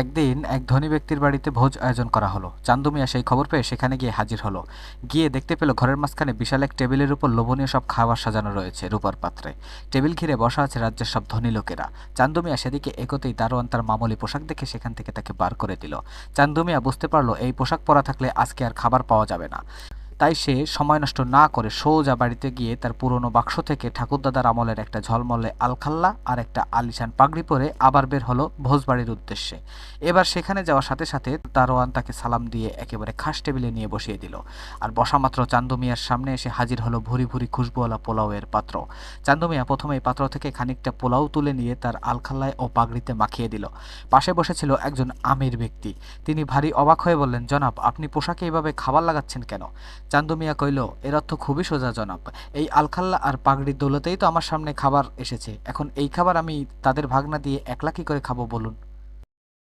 একদিন এক ধনী ব্যক্তির বাড়িতে ভোজ আয়োজন করা হলো। চান্দু মিয়া সেই খবর পেয়ে সেখানে গিয়ে হাজির হলো। গিয়ে দেখতে পেল ঘরের মাঝখানে বিশাল এক টেবিলের উপর লোভনীয় সব খাবার সাজানো রয়েছে রূপার পাত্রে। টেবিল ঘিরে বসা আছে রাজ্যের সব ধনী লোকেরা। চান্দু মিয়া সেদিকে এগোতেই দারোয়ান তার মামুলি পোশাক দেখে সেখান থেকে তাকে বার করে দিল। চান্দু মিয়া বুঝতে পারল, এই পোশাক পরা থাকলে আজকে আর খাবার পাওয়া যাবে না। তাই সে সময় নষ্ট না করে সোজা বাড়িতে গিয়ে তার পুরনো বাক্স থেকে ঠাকুরদাদার আমলের একটা ঝলমলে আলখাল্লা আর একটা আলিশান পাগড়ি পরে আবার বের হলো ভোজবাড়ির উদ্দেশ্যে। এবার সেখানে যাওয়ার সাথে সাথে দারোয়ান তাকে সালাম দিয়ে একেবারে খাস টেবিলে নিয়ে বসিয়ে দিল। আর বসা মাত্র মিয়ার সামনে এসে হাজির হলো ভুরি ভুরি খুশবুওয়ালা পোলাওয়ের পাত্র। চান্দু মিয়া প্রথমে পাত্র থেকে খানিকটা পোলাও তুলে নিয়ে তার আলখাল্লায় ও পাগড়িতে মাখিয়ে দিল। পাশে বসেছিল একজন আমির ব্যক্তি। তিনি ভারী অবাক হয়ে বললেন, জনাব, আপনি পোশাকে এইভাবে খাবার লাগাচ্ছেন কেন? চান্দু মিয়া কইল, এর অর্থ খুবই সোজাজনক এই আলখাল্লা আর পাগড়ির দৌলতেই তো আমার সামনে খাবার এসেছে। এখন এই খাবার আমি তাদের ভাগনা দিয়ে একলা কি করে খাব বলুন?